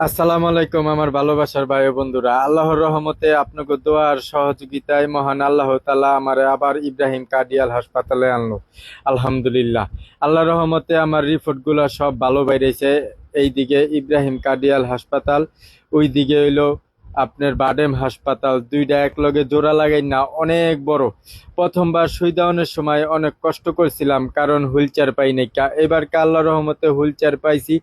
আসসালামু আলাইকুম আমার ভালোবাসার ভাই বন্ধুরা। আল্লাহর রহমতে আপনাকে দোয়ার সহযোগিতায় মহান আল্লাহ তালা আমার আবার ইব্রাহিম কার্ডিয়াল হাসপাতালে আনলো। আলহামদুলিল্লাহ। আল্লাহ রহমতে আমার রিপোর্টগুলো সব ভালো বাইরেছে। এইদিকে ইব্রাহিম কার্ডিয়াল হাসপাতাল ওই দিকে হইল আপনার বাডেম হাসপাতাল দুইটা একলগে জোড়া লাগাই না, অনেক বড়। প্রথমবার সুই দেওয়ানোর সময় অনেক কষ্ট করছিলাম, কারণ হুইল চেয়ার পাই নাই। এবার আল্লাহ রহমতে হুইল চেয়ার পাইছি।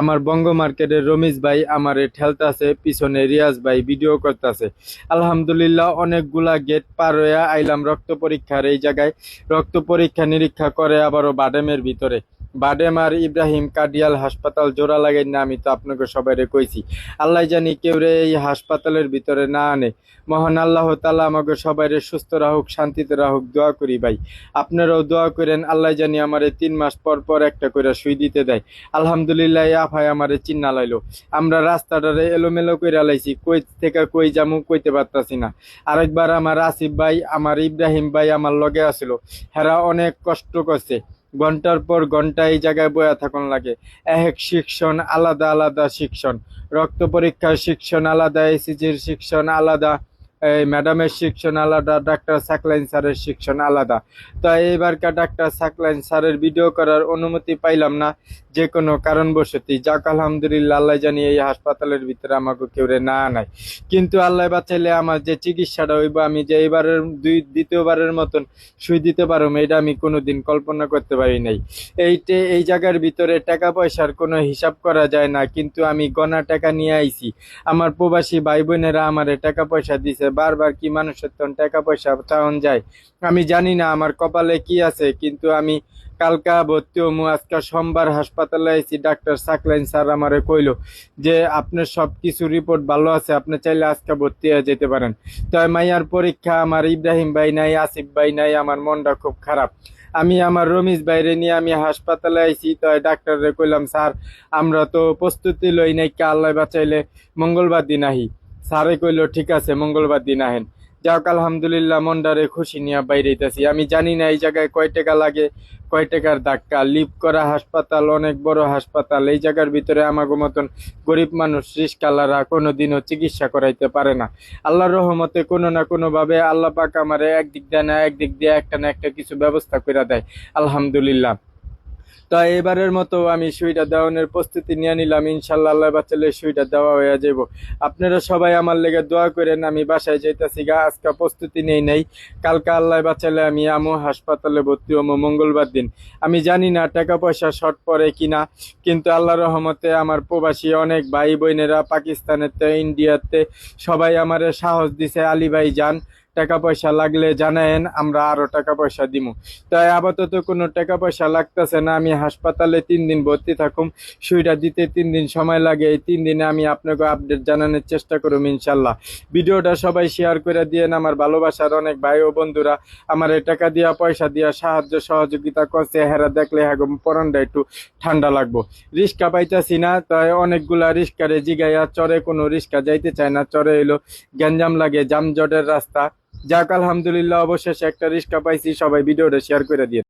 আমার বঙ্গ মার্কেটের রমেশ ভাই আমার ঠেলতাছে, পিছনে রিয়াজ ভাই ভিডিও করতেছে। আলহামদুলিল্লাহ, অনেকগুলা গেট পার হয়ে আইলাম রক্ত পরীক্ষার এই জায়গায়। রক্ত পরীক্ষা নিরীক্ষা করে আবারও বাডেমের ভিতরে। বাডেম আর ইব্রাহিম কার্ডিয়াল হাসপাতাল জোড়া লাগাই না, আমি তো আপনাকে সবাই কইছি। আল্লাহ জানি কেউ রে এই হাসপাতালের ভিতরে না আনে। মহান আল্লাহ তালা আমাকে সবাই সুস্থ রাহুক শান্তিতে রাহুক দোয়া করি ভাই। আপনারাও দোয়া করেন, আল্লাহ জানি আমারে তিন মাস পর পর একটা করে সুই দিতে দেয়। আলহামদুলিল্লাহ আফায় আমারে চিন্না লাইলো। আমরা রাস্তাটারে এলোমেলো করে লাইছি, কই থেকে কই যামু কইতে পারতাছি না। আরেকবার আমার আসিফ ভাই, আমার ইব্রাহিম ভাই আমার লগে আসলো। হেরা অনেক কষ্ট করছে। ঘণ্টার পর ঘণ্টা এই জায়গায় বয়া থাকুন লাগে। এক শিক্ষণ আলাদা আলাদা শিক্ষণ। রক্ত পরীক্ষার শিক্ষণ আলাদা এসিজির শিক্ষণ আলাদা। এই ম্যাডামের শিক্ষণ আলাদা, ডাক্তার সাকলাইন স্যারের শিক্ষণ আলাদা। তো এইবারকার ডাক্তার সাকলাইন স্যারের ভিডিও করার অনুমতি পাইলাম না, যে কোনো কারণবশতই। যাক, আলহামদুলিল্লাহ, আল্লাহ জানি এই হাসপাতালের ভিতরে আমাকে কেউ না নাই কিন্তু আল্লাহ বাঁচাইলে আমার যে চিকিৎসাটা হইব, আমি যে এইবারের দুই, দ্বিতীয়বারের মতন সুই দিতে পারো এটা আমি কোনোদিন কল্পনা করতে পারি নাই। এইটে এই জায়গার ভিতরে টাকা পয়সার কোনো হিসাব করা যায় না, কিন্তু আমি গনা টাকা নিয়ে আইছি। আমার প্রবাসী ভাই বোনেরা আমারে টাকা পয়সা দিছে বারবার কি মানুষের তখন টাকা পয়সা চাওয়ান যায়? আমি জানি না আমার কপালে কি আছে, কিন্তু আমি কালকা ভর্তি হমু, আজকে সোমবার হাসপাতালে আইছি, ডাক্তার সাকলাইন স্যার আমারে কইলো যে, আপনার সব কিছু রিপোর্ট ভালো আছে, আপনি চাইলে আজকে ভর্তি হয়ে যেতে পারেন। তো মাইয়ার পরীক্ষা আমার ইব্রাহিম ভাই নাই, আসিফ ভাই নাই, আমার মনটা খুব খারাপ। আমি আমার রমিজ বাইরে নিয়ে আমি হাসপাতালে আইছি তো ডাক্তাররে কইলাম, স্যার, আমরা তো প্রস্তুতি লই নাই, কে আল্লাহ বাঁচাইলে মঙ্গলবার দিন আহি। স্যারে কইল, ঠিক আছে, মঙ্গলবার দিন আহেন। যাক আলহামদুলিল্লাহ, মন্ডারে খুশি নিয়ে বাইরেইতেছি। আমি জানি না এই জায়গায় কয় টাকা লাগে, কয় টাকার ধাক্কা। লিভ করা হাসপাতাল, অনেক বড় হাসপাতাল। এই জায়গার ভিতরে আমাগো মতন গরিব মানুষ রিস্কালারা কোনো দিনও চিকিৎসা করাইতে পারে না। আল্লাহর রহমতে কোনো না কোনোভাবে আল্লাহ পাক আমারে একদিক দেয় না, একদিক দিয়ে একটা না একটা কিছু ব্যবস্থা করে দেয়। আলহামদুলিল্লাহ। তো এবারের মতো আমি সুইটা দেওয়ানোর প্রস্তুতি নিয়ে নিলাম। ইনশাল্লাহ আল্লাহ বাচ্চালে সুইটা দেওয়া হয়ে যাব আপনারা সবাই আমার লেগে দোয়া করেন, আমি বাসায় যাইতেছি গা, আজকে প্রস্তুতি নেই নেই। কালকে আল্লাহ বাচ্চালে আমি আমু হাসপাতালে ভর্তি হব মঙ্গলবার দিন। আমি জানি না টাকা পয়সা শর্ট পড়ে কিনা, কিন্তু আল্লাহ রহমতে আমার প্রবাসী অনেক ভাই বোনেরা পাকিস্তানেতে, ইন্ডিয়াতে সবাই আমারে সাহস দিছে। আলী ভাই যান টাকা পয়সা লাগলে জানায়েন আমরা আরও টাকা পয়সা দিব তাই আপাতত কোনো টাকা পয়সা লাগতেছে না, আমি হাসপাতালে তিন দিন ভর্তি থাকুম সুইটা দিতে তিন দিন সময় লাগে, এই তিন দিনে আমি আপনাকে আপডেট জানানোর চেষ্টা করুম ইনশাল্লাহ। ভিডিওটা সবাই শেয়ার করে দিয়েন, আমার ভালোবাসার অনেক ভাই ও বন্ধুরা, আমার এই টাকা দিয়া, পয়সা দিয়া সাহায্য সহযোগিতা করছে, হেরা দেখলে হ্যাঁ পরনটা একটু ঠান্ডা লাগবো। রিক্সা পাইতাছি না, তাই অনেকগুলা রিক্সারে জিগাইয়া চরে কোনো রিক্সা যাইতে চায় না, চরে এলো গ্যাঞ্জাম লাগে জামজটের রাস্তা। যাক আলহামদুলিল্লাহ অবশেষে একটা রিক্সা পাইছি সবাই ভিডিওটা শেয়ার করে দিয়ে